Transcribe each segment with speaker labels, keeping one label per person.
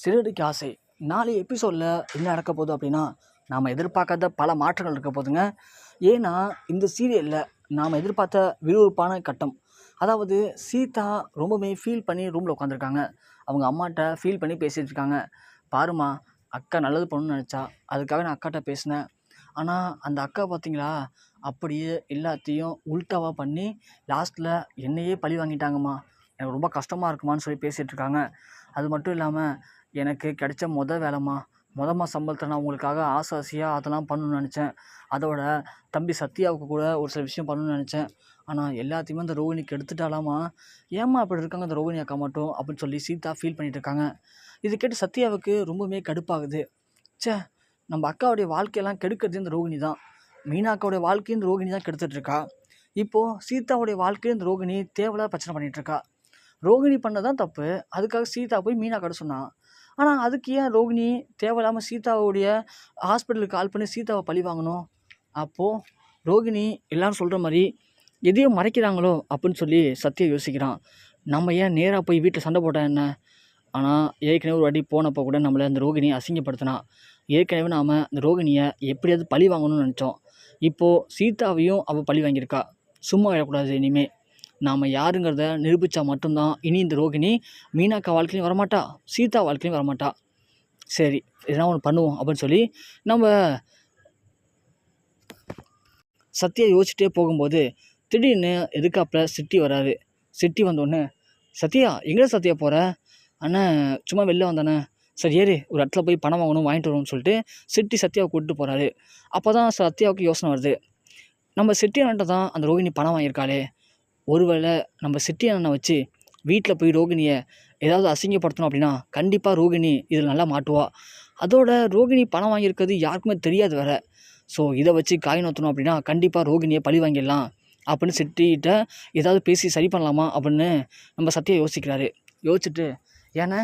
Speaker 1: சிறுடிக்கு ஆசை. நாளை எபிசோடில் என்ன நடக்க போகுது அப்படின்னா நாம் எதிர்பார்க்காத பல மாற்றங்கள் இருக்க போதுங்க ஏன்னா இந்த சீரியலில் நாம் எதிர்பார்த்த விறுவிறுப்பான கட்டம். அதாவது சீதா ரொம்பவுமே ஃபீல் பண்ணி ரூமில் உட்காந்துருக்காங்க அவங்க அம்மாட்ட ஃபீல் பண்ணி பேசிகிட்டு இருக்காங்க. பாருமா அக்கா நல்லது பண்ணணும்னு நினச்சா அதுக்காக நான் அக்காட்ட பேசினேன். ஆனால் அந்த அக்கா பார்த்தீங்களா அப்படியே எல்லாத்தையும் உல்ட்டாவாக பண்ணி லாஸ்ட்டில் என்னையே பழி வாங்கிட்டாங்கம்மா. எனக்கு ரொம்ப கஷ்டமாக இருக்குமான்னு சொல்லி பேசிகிட்டு இருக்காங்க. அது மட்டும் இல்லாமல் எனக்கு கிடைச்ச மொதல் வேலைம்மா. முத மாத சம்பளத்தில் நான் உங்களுக்காக ஆசை ஆசையாக அதெல்லாம் பண்ணணும்னு நினச்சேன். அதோட தம்பி சத்யாவுக்கு கூட ஒரு சில விஷயம் பண்ணணும்னு நினச்சேன். ஆனால் எல்லாத்தையுமே அந்த ரோஹினிக்கு எடுத்துட்டாலாமா? ஏம்மா அப்படி இருக்காங்க அந்த ரோகிணி அக்கா மட்டும்? அப்படின்னு சொல்லி சீதா ஃபீல் பண்ணிகிட்டு இருக்காங்க. இது கேட்டு சத்யாவுக்கு ரொம்பவுமே கடுப்பாகுது. ச்சே நம்ம அக்காவுடைய வாழ்க்கையெல்லாம் கெடுக்கிறது இந்த ரோகிணி தான். மீனா அக்காவுடைய வாழ்க்கையும் இந்த ரோகிணி தான் கெடுத்துட்ருக்கா இப்போது சீதாவுடைய வாழ்க்கையும் இந்த ரோகிணி தேவையில்லாத பிரச்சனை பண்ணிகிட்ருக்கா இருக்கா. ரோகிணி பண்ணதான் தப்பு. அதுக்காக சீதா போய் மீனா கடை சொன்னான் ஆனால் அதுக்கு ஏன் ரோகிணி தேவையில்லாமல் சீதாவுடைய ஹாஸ்பிட்டலுக்கு கால் பண்ணி சீதாவை பழி வாங்கணும்? அப்போது ரோகிணி எல்லாரும் சொல்கிற மாதிரி எதையும் மறைக்கிறாங்களோ அப்படின்னு சொல்லி சத்திய யோசிக்கிறான். நம்ம ஏன் நேராக போய் வீட்டில் சண்டை போட்டால் என்ன? ஆனால் ஏற்கனவே ஒரு வாட்டி போனப்போ கூட நம்மளை அந்த ரோகிணியை அசிங்கப்படுத்தினா. ஏற்கனவே நாம் அந்த ரோகிணியை எப்படியாவது பழி வாங்கணும்னு நினச்சோம். இப்போது சீதாவையும் அவள் பழி வாங்கியிருக்கா. சும்மா விடக்கூடாது இனிமேல் நாம் யாருங்கிறத நிரூபித்தா மட்டும்தான் இனி இந்த ரோகிணி மீனாக்கா வாழ்க்கையிலையும் வரமாட்டா சீதா வாழ்க்கையிலையும் வரமாட்டா. சரி எதனா ஒன்று பண்ணுவோம் அப்படின்னு சொல்லி நம்ம சத்யா யோசிச்சுட்டே போகும்போது திடீர்னு எதுக்காப்புல சிட்டி வராரு. சிட்டி வந்தோடனே சத்யா எங்கே சத்யா போகிற அண்ணன் சும்மா வெளில வந்தானே. சரி ஏறு ஒரு இடத்துல போய் பணம் வாங்கணும் வாங்கிட்டு வரணும்னு சொல்லிட்டு சிட்டி சத்யாவை கூப்பிட்டு போகிறாரு அப்போ தான் சத்யாவுக்கு யோசனை வருது. நம்ம சிட்டி வந்துட்டு தான் அந்த ரோகிணி பணம் வாங்கியிருக்காளே. ஒருவேளை நம்ம சிட்டி அண்ணனை வச்சு வீட்டில் போய் ரோகிணியை ஏதாவது அசிங்கப்படுத்தணும் அப்படின்னா கண்டிப்பாக ரோகிணி இதில் நல்லா மாட்டுவா. அதோட ரோகிணி பணம் வாங்கியிருக்கிறது யாருக்குமே தெரியாது வேற. ஸோ இதை வச்சு காய் நோத்தணும் அப்படின்னா கண்டிப்பாக ரோகிணியை பழி வாங்கிடலாம் அப்படின்னு சிட்டிகிட்ட ஏதாவது பேசி சரி பண்ணலாமா அப்படின்னு நம்ம சத்தியை யோசிக்கிறாரு. யோசிச்சுட்டு ஏன்னா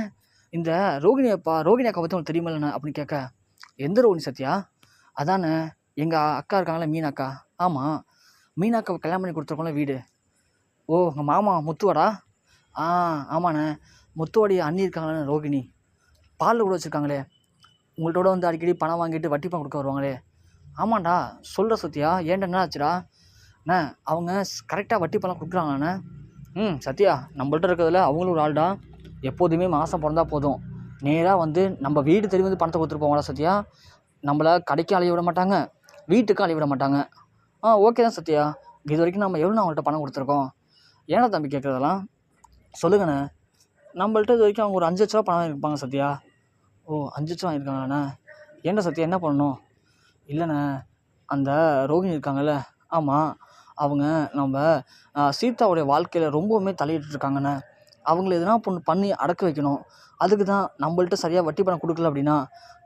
Speaker 1: இந்த ரோகிணி அப்பா ரோகிணி அக்கா பற்றி உங்களுக்கு தெரியுமில்லண்ணா அப்படின்னு கேட்க எந்த ரோகிணி சத்யா? அதானே எங்கள் அக்கா இருக்காங்களே மீனாக்கா. ஆமாம் மீனாக்காவை கல்யாணம் பண்ணி கொடுத்துருக்கோம்ல வீடு. ஓ உங்கள் மாமா முத்துவாடா? ஆ ஆமாண்ணே. முத்துவாடி அண்ணி இருக்காங்களே ரோகிணி. பாலில் கூட வச்சுருக்காங்களே. உங்கள்கிட்ட வந்து அடிக்கடி பணம் வாங்கிட்டு வட்டி பணம் கொடுக்க வருவாங்களே. ஆமாண்டா சொல்கிற சத்யா ஏன்டா என்ன ஆச்சுடா? அண்ணே அவங்க கரெக்டாக வட்டி பணம் கொடுக்குறாங்கண்ணே ம் சத்யா நம்மள்ட்ட இருக்கிறதுல அவங்களும் ஒரு ஆள்டா. எப்போதுமே மாதம் பிறந்தா போதும். நேராக வந்து நம்ம வீடு தெரியும் வந்து பணத்தை கொடுத்துட்டு போவாங்களா சத்யா? நம்மளை கடைக்கும் அழைய விட மாட்டாங்க. வீட்டுக்கும் அழைய விட மாட்டாங்க. ஆ ஓகே தான் சத்யா. இது வரைக்கும் நம்ம எவ்வளோ அவங்கள்ட்ட பணம் கொடுத்துருக்கோம்? ஏன்னா தம்பி கேட்குறதெல்லாம்? சொல்லுங்கண்ணே. நம்மள்ட்ட இது வரைக்கும் அவங்க ஒரு அஞ்சு லட்ச ரூபா பணம் வாங்கியிருப்பாங்க சத்யா. ஓ அஞ்சு லட்சம் வாங்கியிருக்காங்கண்ணே ஏன்டா சத்யா என்ன பண்ணணும்? இல்லைண்ணே அந்த ரோகிணி இருக்காங்கல்ல ஆமாம் அவங்க நம்ம சீதாவுடைய வாழ்க்கையில் ரொம்பவுமே தலையிட்டுருக்காங்கண்ணே. அவங்கள எதனா பொண்ணு பண்ணி அடக்க வைக்கணும். அதுக்கு தான் நம்மள்ட்ட சரியாக வட்டி பணம் கொடுக்கல அப்படின்னா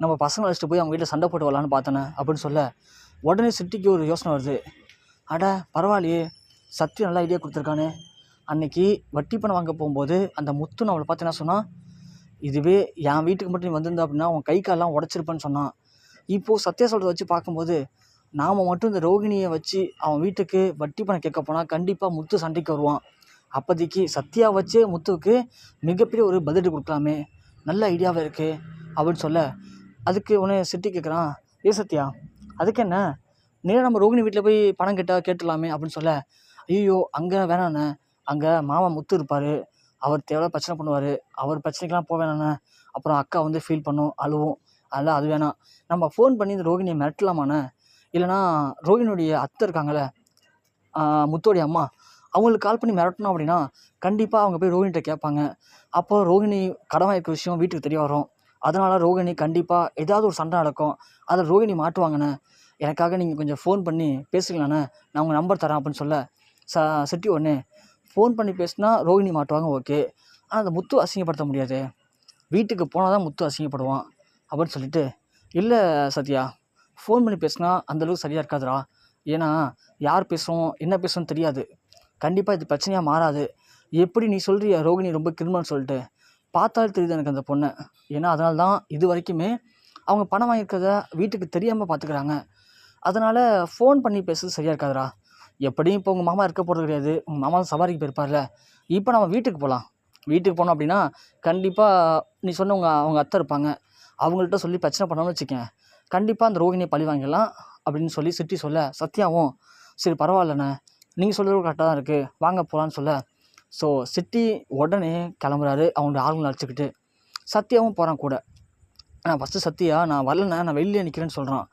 Speaker 1: நம்ம பசங்களை அழைச்சிட்டு போய் அவங்க வீட்டில் சண்டை போட்டு வரலான்னு பார்த்தேனே அப்படின்னு சொல்ல உடனே சிட்டிக்கு ஒரு யோசனை வருது. அட பரவாயில்லையே சத்யா நல்ல ஐடியா கொடுத்துருக்கானே. அன்னைக்கு வட்டி பணம் வாங்க போகும்போது அந்த முத்து அவளை பார்த்து என்ன சொன்னால் இதுவே என் வீட்டுக்கு மட்டும் நீ வந்திருந்த அப்படின்னா உன் கை காலெல்லாம் உடச்சிருப்பேன்னு சொன்னான் இப்போது சத்யா சொல்கிறத வச்சு பார்க்கும்போது நாம் மட்டும் இந்த ரோகிணியை வச்சு அவன் வீட்டுக்கு வட்டி பணம் கேட்க போனால் கண்டிப்பாக முத்து சண்டைக்கு வருவான். அப்போதைக்கு சத்யா வச்சே முத்துவுக்கு மிகப்பெரிய ஒரு பதிலடி கொடுக்கலாமே. நல்ல ஐடியாவாக இருக்குது அப்படின்னு சொல்ல அதுக்கு உடனே சிட்டி கேட்குறான் ஏ சத்யா அதுக்கு என்ன? நேராக நம்ம ரோகிணி வீட்டில் போய் பணம் கேட்டால் கேட்டுடலாமே. அப்படின்னு சொல்ல ஐயோ அங்கே வேணாண்ணே அங்கே மாமா முத்து இருப்பார். அவர் தேவை பிரச்சனை பண்ணுவார். அவர் பிரச்சனைக்கெலாம் போக வேணாண்ணே அப்புறம் அக்கா வந்து ஃபீல் பண்ணும் அழுவும். அதெல்லாம் அது வேணாம். நம்ம ஃபோன் பண்ணி இந்த ரோகிணியை மிரட்டலாமாண்ணே இல்லைனா ரோகிணியுடைய அத்தை இருக்காங்களே முத்தோடைய அம்மா அவங்களுக்கு கால் பண்ணி மிரட்டணும் அப்படின்னா கண்டிப்பாக அவங்க போய் ரோகிணிகிட்ட கேட்பாங்க. அப்போ ரோகிணி கடமை இருக்க விஷயம் வீட்டுக்கு தெரிய வரும். அதனால் ரோகிணி கண்டிப்பாக ஏதாவது ஒரு சண்டை நடக்கும். அதில் ரோகிணி மாட்டுவாங்கண்ணே எனக்காக நீங்கள் கொஞ்சம் ஃபோன் பண்ணி பேசுங்களேண்ணே நான் உங்கள் நம்பர் தரேன் அப்படின்னு சொல்ல ச சிட்டி ஒன்று ஃபோன் பண்ணி பேசினா ரோகிணி மாட்டுவாங்க ஓகே ஆனால் அந்த முத்து அசிங்கப்படுத்த முடியாது. வீட்டுக்கு போனால் தான் முத்து அசிங்கப்படுவான் அப்படின்னு சொல்லிட்டு. இல்லை சத்யா ஃபோன் பண்ணி பேசினா அந்தளவுக்கு சரியாக இருக்காதுடா. ஏன்னா யார் பேசுகிறோம் என்ன பேசுகிறோம் தெரியாது. கண்டிப்பாக இது பிரச்சனையாக மாறாது. எப்படி நீ சொல்கிறிய ரோகிணி ரொம்ப கிரிமினல் சொல்லிட்டு. பார்த்தாலே தெரியுது எனக்கு அந்த பொண்ணை. ஏன்னா அதனால தான் இது வரைக்குமே அவங்க பணம் வாங்கியிருக்கிறத வீட்டுக்கு தெரியாமல் பார்த்துக்கிறாங்க. அதனால் ஃபோன் பண்ணி பேசுறது சரியாக இருக்காதுடா. எப்படியும் இப்போ உங்கள் மாமா இருக்க போகிறது கிடையாது. உங்கள் மாமா தான் சவாரிக்கு போயிருப்பார்ல. இப்போ நம்ம வீட்டுக்கு போகலாம் வீட்டுக்கு போனோம் அப்படின்னா கண்டிப்பாக நீ சொன்ன உங்கள் அவங்க அத்தை இருப்பாங்க. அவங்கள்ட்ட சொல்லி பிரச்சனை பண்ணோம்னு வச்சுக்கேன் கண்டிப்பாக அந்த ரோகிணியை பழி வாங்கிடலாம் அப்படின்னு சொல்லி சிட்டி சொல்ல சத்யாவும் சரி பரவாயில்லண்ணே. நீங்கள் சொல்கிறது கரெக்டாக தான் இருக்குது வாங்க போகலான்னு சொல்ல. ஸோ சிட்டி உடனே கிளம்புறாரு. அவனுடைய ஆளுங்களை அழைச்சிக்கிட்டு. சத்யாவும் போகிறான் கூட. ஆனால் ஃபஸ்ட்டு சத்யா நான் வரலண்ணே. நான் வெளியே நிற்கிறேன்னு சொல்கிறான்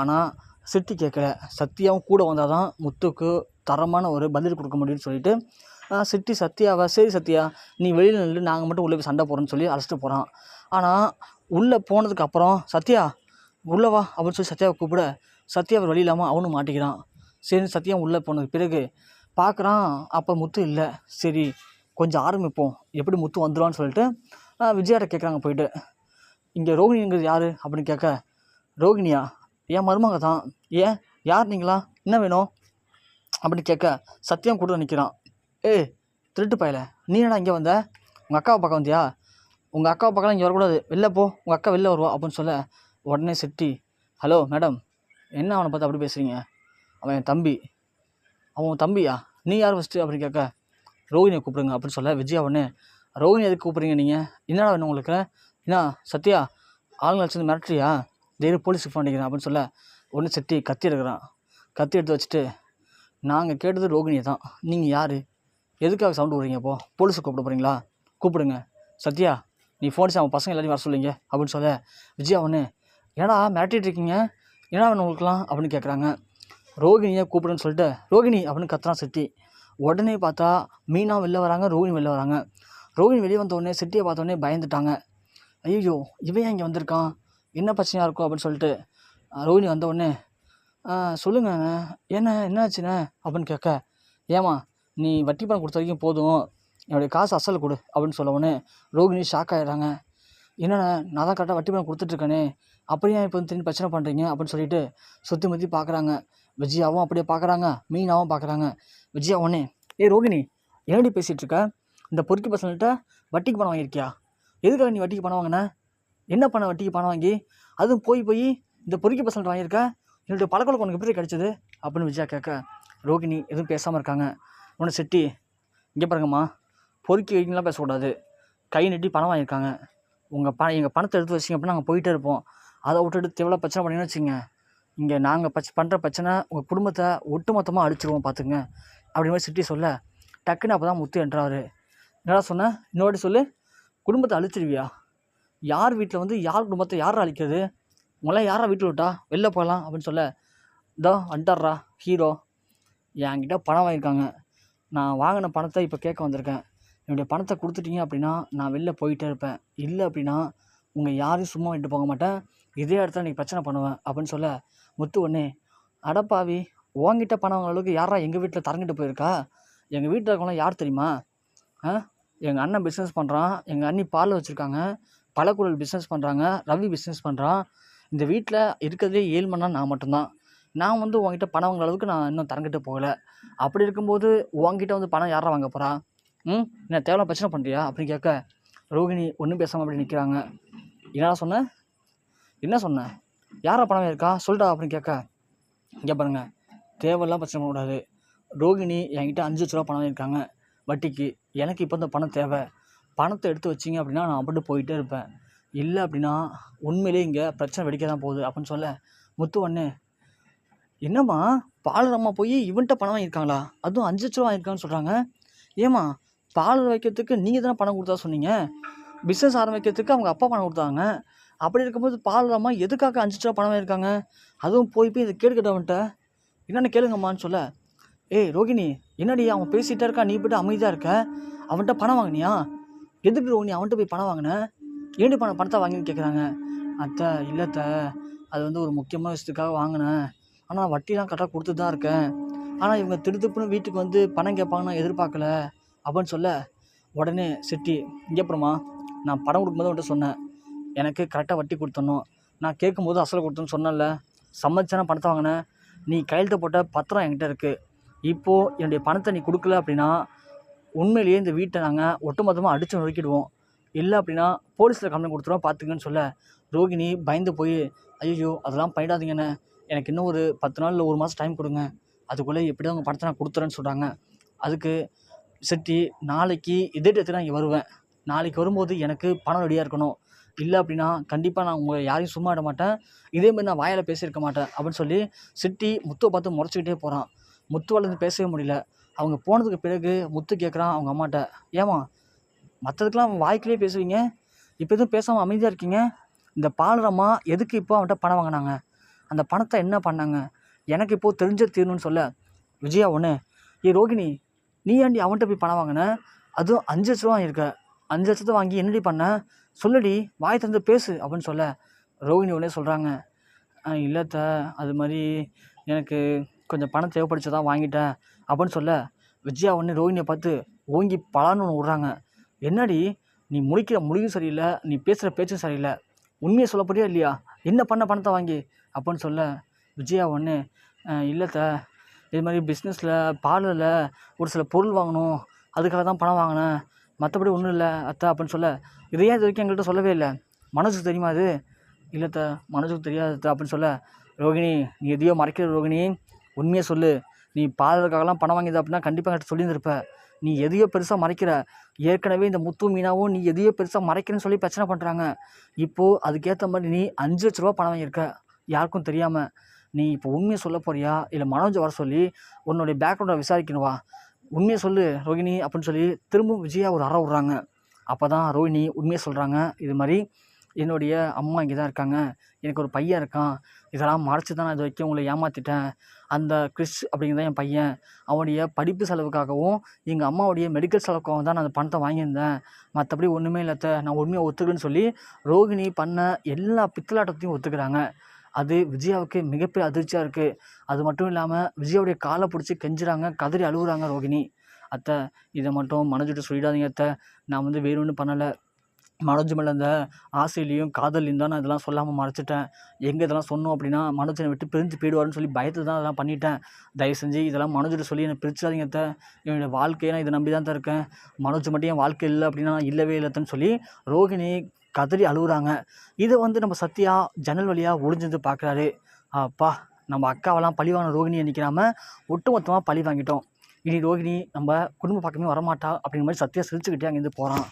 Speaker 1: ஆனால் சிட்டி கேட்கல. சத்யாவும் கூட வந்தால் தான் முத்துக்கு தரமான ஒரு பதில் கொடுக்க முடியும்னு சொல்லிட்டு சிட்டி சத்யாவை? சரி சத்யா நீ வெளியில் நின்று நாங்கள் மட்டும் உள்ளே போய் சண்டை போகிறோன்னு சொல்லி அழைச்சிட்டு போகிறான் ஆனால் உள்ளே போனதுக்கு அப்புறம் சத்யா உள்ளவா அப்படின்னு சொல்லி சத்யாவை கூப்பிட சத்யா அவர் வழி இல்லாமல் அவனும் மாட்டிக்கிறான். சரி சத்யா உள்ளே போனதுக்கு பிறகு பார்க்குறான் அப்போ முத்து இல்லை. சரி கொஞ்சம் ஆரம்பிப்போம். எப்படி முத்து வந்துடுவான்னு சொல்லிட்டு விஜயாட்ட கேட்குறாங்க போயிட்டு. இங்கே ரோகிணிங்கிறது யார்? அப்படின்னு கேட்க ரோகிணியா? என் மருமக தான். ஏன்? யார் நீங்களா? என்ன வேணும்? அப்படின்னு கேட்க சத்தியம் கூட நிற்கிறான் ஏய் திருட்டு பயல. நீ என்னடா இங்கே வந்த? உங்கள் அக்காவை பார்க்க வந்தியா? உங்கள் அக்காவை பார்க்கலாம் இங்கே வரக்கூடாது. வெளில போ. உங்கள் அக்கா வெளில வருவா அப்படின்னு சொல்ல உடனே சிட்டி. Hello madam. என்ன அவனை பார்த்து அப்படி பேசுகிறீங்க அவன் என் தம்பி. அவன் உன் தம்பியா? நீ யார் ஃபஸ்ட்டு அப்படின்னு கேட்க ரோஹினியை கூப்பிடுங்க அப்படின்னு சொல்ல விஜயா உடனே ரோஹினி எதுக்கு கூப்பிட்றீங்க நீங்கள் என்னடா வேணும் உங்களுக்கு? என்ன சத்யா ஆளுங்க வச்சுருந்து மிரட்டுறியா? திடீர்னு போலீஸுக்கு ஃபோன் அடிக்கிறான் அப்படின்னு சொல்ல ஒன்று செட்டி கத்தி எடுக்கிறான். கத்தி எடுத்து வச்சுட்டு நாங்கள் கேட்டது ரோகிணியை தான். நீங்கள் யார்? எதுக்காக சவுண்டு விடுறீங்க இப்போது போலீஸுக்கு கூப்பிட போகிறீங்களா கூப்பிடுங்க. சத்யா நீ ஃபோன் அவன் பசங்க எல்லாரையும் வர சொல்லுங்க அப்படின்னு சொல்ல விஜயா ஒன்று ஏடா மிரட்டிட்டு இருக்கீங்க? என்ன வேணும் உங்களுக்குலாம் அப்படின்னு கேட்குறாங்க ரோகிணியை கூப்பிடுன்னு சொல்லிட்டு ரோகிணி அப்படின்னு கத்துறான் சிட்டி. உடனே பார்த்தா மீனா வெளில வராங்க ரோகிணி வெளில வராங்க. ரோகிணி வெளியே வந்த உடனே சிட்டியை பார்த்த உடனே பயந்துட்டாங்க. ஐயோ இவன் ஏன் இங்கே வந்திருக்கான்? என்ன பிரச்சனையாக இருக்கும் அப்படின்னு சொல்லிட்டு அஹ் வந்த உடனே சொல்லுங்கண்ணே என்ன என்னாச்சுண்ணே அப்படின்னு கேட்க ஏமா நீ வட்டி பணம் கொடுத்த வரைக்கும் போதும் என்னுடைய காசு அசல் கொடு அப்படின்னு சொல்ல உடனே ரோகிணி ஷாக் ஆயிடுறாங்க. என்னண்ணே நான் தான் கரெக்டாக வட்டி பணம் கொடுத்துட்ருக்கேனே அப்படியே இப்போ வந்து திரும்பி பிரச்சனை பண்ணுறீங்க அப்படின்னு சொல்லிட்டு சுற்றி முற்றி பார்க்குறாங்க விஜயாவும் அப்படியே பார்க்குறாங்க மீனாவும் பார்க்குறாங்க விஜயா உடனே ஏய் ரோகிணி என்னடி பேசிகிட்டு இருக்க? இந்த பொறுக்கி பசங்கள்கிட்ட வட்டிக்கு பணம் வாங்கியிருக்கியா? எதுக்காக நீ வட்டிக்கு பணம் வாங்கினேன் என்ன பண்ண வட்டிக்கு பணம் வாங்கி? அதுவும் போய் போய் இந்த பொறுக்கி பசங்கள்ட்ட வாங்கியிருக்க? என்னுடைய பழக்கவழக்கம் உனக்கு எப்படி கிடைச்சது? அப்படின்னு விஜயா கேட்க ரோகிணி எதுவும் பேசாமல் இருக்காங்க. உன்னை செட்டி இங்கே பாருங்கம்மா. பொறுக்கி வைக்கலாம் பேசக்கூடாது. கை நட்டி பணம் வாங்கியிருக்காங்க. உங்கள் பணம் எங்கள் பணத்தை எடுத்து வச்சிங்க அப்படின்னா நாங்கள் போயிட்டே இருப்போம். அதை விட்டுட்டு தேவையில்ல பிரச்சனை பண்ணிங்கன்னு வச்சுங்க இங்கே நாங்கள் பச்ச பண்ணுற பிரச்சனை உங்கள் குடும்பத்தை ஒட்டுமொத்தமாக அழிச்சிருவோம் பார்த்துங்க அப்படி மாதிரி சிட்டி சொல்ல டக்குன்னு அப்போ தான் முத்து என்றார். என்னடா சொன்னேன் இன்னொரு சொல்லு. குடும்பத்தை அழிச்சிருவியா? யார் வீட்டில் வந்து யார் குடும்பத்தை யார் அழிக்கிறது? உங்களாம் யாரா வீட்டில் விட்டா? வெளில போகலாம் அப்படின்னு சொல்ல இதோ அண்டாடுறா ஹீரோ என்கிட்ட பணம் வாங்கியிருக்காங்க. நான் வாங்கின பணத்தை இப்போ கேட்க வந்திருக்கேன். என்னுடைய பணத்தை கொடுத்துட்டீங்க அப்படின்னா நான் வெளில போயிட்டே இருப்பேன். இல்லை அப்படின்னா உங்கள் யாரையும் சும்மா விட்டு போக மாட்டேன். இதே இடத்துல நீ பிரச்சனை பண்ணுவேன் அப்படின்னு சொல்ல முத்து ஒன்னே அடப்பாவி உங்ககிட்ட பணம் வாங்குற அளவுக்கு யாரா எங்கள் வீட்டில் தரங்கிட்டு போயிருக்கா? எங்கள் வீட்டில் இருக்கவங்களாம் யார் தெரியுமா? ஆ? எங்கள் அண்ணன் பிஸ்னஸ் பண்ணுறான் எங்கள் அண்ணி பாலில் வச்சுருக்காங்க. பழக்குழல் பிஸ்னஸ் பண்ணுறாங்க ரவி பிஸ்னஸ் பண்ணுறான் இந்த வீட்டில் இருக்கிறதே ஏழு மணி நான் மட்டும்தான். நான் வந்து உங்ககிட்ட பணம் வாங்குற அளவுக்கு நான் இன்னும் தரங்கிட்டு போகலை. அப்படி இருக்கும்போது உங்ககிட்ட வந்து பணம் யாரா வாங்க போகிறா ம்? என்ன தேவையான பிரச்சனை பண்ணுறியா அப்படின்னு கேட்க ரோகிணி ஒன்றும் பேசாமல் அப்படி நிற்கிறாங்க என்னடா சொன்னேன் என்ன சொன்னேன் யாரா பணம் இருக்கா சொல்லிட்டா அப்படின்னு கேட்க இங்கே பாருங்க. தேவையெல்லாம் பிரச்சனை பண்ணக்கூடாது. ரோகிணி என்கிட்ட அஞ்சு லட்ச ரூபா பணம் இருக்காங்க வட்டிக்கு. எனக்கு இப்போ இந்த பணம் தேவை. பணத்தை எடுத்து வச்சிங்க அப்படின்னா நான் அப்படி போயிட்டே இருப்பேன். இல்லை அப்படின்னா உண்மையிலேயே இங்கே பிரச்சனை வெடிக்க தான் போகுது அப்படின்னு சொல்ல முத்து ஒன்று என்னம்மா பாலர் அம்மா போய் இவன்கிட்ட பணம் வாங்கியிருக்காங்களா? அதுவும் அஞ்சு லட்ச ரூபா வாங்கியிருக்கான்னு சொல்கிறாங்க ஏம்மா பாலர் வைக்கிறதுக்கு நீங்கள் தானே பணம் கொடுத்தா சொன்னீங்க? பிஸ்னஸ் ஆரம்பிக்கிறதுக்கு அவங்க அப்பா பணம் கொடுத்தாங்க. அப்படி இருக்கும்போது பாலர் அம்மா எதுக்காக அஞ்சு லட்ச ரூபா பணம் வாங்கியிருக்காங்க? அதுவும் போய் போய் இதை கேட்டுக்கிட்டவன்ட்ட என்னென்ன கேளுங்கம்மான்னு சொல்ல ஏய் ரோகிணி என்னடி அவன் பேசிகிட்டே இருக்கா? நீ போய்ட்டு அமைதியாக இருக்க? அவன்கிட்ட பணம் வாங்கினியா? எதுக்கு நீ அவன்கிட்ட போய் பணம் வாங்கின? ஏண்டி பணம் பணத்தை வாங்கின்னு கேட்குறாங்க அத்தை இல்லை அத்தை. அது வந்து ஒரு முக்கியமான விஷயத்துக்காக வாங்கினேன் ஆனால் வட்டிலாம் கரெக்டாக கொடுத்துட்டு தான் இருக்கேன். ஆனால் இவங்க திருத்துப்புன்னு வீட்டுக்கு வந்து பணம் கேட்பாங்கன்னு எதிர்பார்க்கல. அப்படின்னு சொல்ல உடனே சிட்டி இங்கே அப்புறமா நான் பணம் கொடுக்கும்போது அவன்கிட்ட சொன்னேன். எனக்கு கரெக்டாக வட்டி கொடுத்தணும். நான் கேட்கும்போது அசலை கொடுத்தோன்னு சொன்னேன்ல. சம்மதிச்சான பணத்தை வாங்கினேன். நீ கையெழுத்து போட்ட பத்திரம் என்கிட்ட இருக்குது இப்போது என்னுடைய பணத்தை நீ கொடுக்கல அப்படின்னா உண்மையிலேயே இந்த வீட்டை நாங்கள் ஒட்டுமொத்தமாக அடித்து நொறுக்கிடுவோம். இல்லை அப்படின்னா போலீஸில் கம்ப்ளைண்ட் கொடுத்துருவோம் பார்த்துங்கன்னு சொல்ல. ரோகிணி பயந்து போய் ஐயோ அதெல்லாம் பண்ணிடாதீங்கண்ணே. எனக்கு இன்னும் ஒரு பத்து நாள் இல்லை ஒரு மாதம் டைம் கொடுங்க. அதுக்குள்ளே எப்படியும் உங்கள் பணத்தை நான் கொடுத்துறேன்னு சொல்கிறாங்க அதுக்கு செட்டி நாளைக்கு இதே டேத்து நான் இங்கே வருவேன். நாளைக்கு வரும்போது எனக்கு பணம் ரெடியாக இருக்கணும். இல்லை அப்படின்னா கண்டிப்பாக நான் உங்களை யாரையும் சும்மா விட மாட்டேன். இதேமாரி நான் வாயால் பேசியிருக்க மாட்டேன் அப்படின்னு சொல்லி சிட்டி முத்துவை பார்த்து முறைச்சிக்கிட்டே போகிறான் முத்துவாலேருந்து பேசவே முடியல. அவங்க போனதுக்கு பிறகு முத்து கேட்குறான் அவங்க அம்மாட்ட ஏமா மற்றதுக்கெலாம் வாய்க்கிலே பேசுவீங்க இப்போ எதுவும் பேசாமல் அமைதியாக இருக்கீங்க? இந்த பாலரம்மா எதுக்கு இப்போ அவன்கிட்ட பணம் வாங்கினாங்க? அந்த பணத்தை என்ன பண்ணாங்க? எனக்கு இப்போது தெரிஞ்ச தீரணும்னு சொல்ல விஜயா ஒன்று ஏ ரோகிணி நீ ஏண்டி அவன்கிட்ட போய் பணம் வாங்கின? அதுவும் அஞ்சு லட்ச ரூபா வாங்கியிருக்க. அஞ்சு லட்சத்தை வாங்கி என்னடி பண்ண? சொல்லுடி வாய் திறந்து பேசு அப்படின்னு சொல்ல ரோகிணி உடனே சொல்கிறாங்க இல்லை த அது மாதிரி எனக்கு கொஞ்சம் பணம் தேவைப்படுச்சு தான் வாங்கிட்டேன் அப்படின்னு சொல்ல விஜயா உடனே ரோஹினியை பார்த்து ஓங்கி பலான்னு ஒன்று விட்றாங்க. என்னடி? நீ முடிக்கிற முடிவும் சரியில்லை நீ பேசுகிற பேச்சும் சரியில்லை. உண்மையை சொல்லப்படியா இல்லையா? என்ன பண்ண பணத்தை வாங்கி? அப்படின்னு சொல்ல விஜயா ஒன்று இல்லை த இது மாதிரி பிஸ்னஸில் பார்லரில் ஒரு சில பொருள் வாங்கணும். அதுக்காக தான் பணம் வாங்கினேன். மற்றபடி ஒன்றும் இல்லை அத்தை அப்படின்னு சொல்ல இதையே இது வரைக்கும் எங்கள்கிட்ட சொல்லவே இல்லை? மனசுக்கு தெரியுமா அது இல்லை த மனசுக்கு தெரியாது அத்தை அப்படின்னு சொல்ல ரோகிணி நீ எதையோ மறைக்கிற ரோகிணி உண்மையை சொல்லு. நீ பார்லருக்காகலாம் பணம் வாங்கியது அப்படின்னா கண்டிப்பாக என்கிட்ட சொல்லியிருந்திருப்ப. நீ எதையோ பெருசாக மறைக்கிற. ஏற்கனவே இந்த முத்து மீனாவும் நீ எதையோ பெருசாக மறைக்கிறேன்னு சொல்லி பிரச்சனை பண்ணுறாங்க இப்போது அதுக்கேற்ற மாதிரி நீ அஞ்சு லட்ச ரூபா பணம் வாங்கியிருக்க. யாருக்கும் தெரியாமல் நீ இப்போ உண்மையை சொல்ல போறியா? இல்லை மனோஜ் வர சொல்லி உன்னுடைய பேக்ரவுண்டை விசாரிக்கணுவா உண்மையை சொல்லு ரோஹிணி அப்படின்னு சொல்லி திரும்பவும் விஜயா ஒரு அற விட்றாங்க. அப்போ தான் ரோஹிணி உண்மையை சொல்கிறாங்க இது மாதிரி என்னுடைய அம்மா இங்கே தான் இருக்காங்க. எனக்கு ஒரு பையன் இருக்கான். இதெல்லாம் மறைச்சி தான் நான் இது வரைக்கும் உங்களை ஏமாற்றிட்டேன் அந்த கிறிஸ் அப்படிங்கிறத என் பையன். அவனுடைய படிப்பு செலவுக்காகவும் எங்கள் அம்மாவுடைய மெடிக்கல் செலவுக்காகவும் தான் நான் அந்த பணத்தை வாங்கியிருந்தேன். மற்றபடி ஒன்றுமே இல்லை நான் உண்மையாக ஒத்துக்கிறேன்னு சொல்லி ரோகிணி பண்ண எல்லா பித்தலாட்டத்தையும் ஒத்துக்கிறாங்க. அது விஜயாவுக்கு மிகப்பெரிய அதிர்ச்சியாக இருக்குது அது மட்டும் இல்லாமல் விஜயாவுடைய காலை பிடிச்சி கெஞ்சுறாங்க கதறி அழுகுறாங்க ரோகிணி. அத்தை இதை மட்டும் மனோஜிட்ட சொல்லிடாதீங்க அத்தை. நான் வந்து வேறு ஒன்றும் பண்ணலை. மனோஜ் மேலே அந்த ஆசையிலையும் காதலையும் தான் நான் இதெல்லாம் சொல்லாமல் மறைச்சிட்டேன். எங்கே இதெல்லாம் சொன்னோம் அப்படின்னா மனோஜ் என்னை விட்டு பிரிஞ்சு போயிடுவாருன்னு சொல்லி பயத்தில் தான் அதெல்லாம் பண்ணிட்டேன். தயவு செஞ்சு இதெல்லாம் மனோஜிட்ட சொல்லி என்னை பிரிச்சாதீங்க அத்தை. என்னுடைய வாழ்க்கையை நான் இதை நம்பி தான் தான் இருக்கேன். மனோஜ் மட்டும் என் வாழ்க்கை இல்லை அப்படின்னா நான் இல்லவே இல்லைன்னு சொல்லி ரோகிணி கதறி அழுகுறாங்க இதை வந்து நம்ம சத்யா ஜன்னல் வழியாக ஒளிஞ்சிருந்து பார்க்குறாரு அப்பா நம்ம அக்காவெல்லாம் பழி ரோகிணியை நிற்கிறாம ஒட்டுமொத்தமாக பழி வாங்கிட்டோம். இனி ரோகிணி நம்ம குடும்ப பக்கமே வரமாட்டா அப்படிங்கிற மாதிரி சத்யா சிரிச்சுக்கிட்டே அங்கேருந்து போகிறான்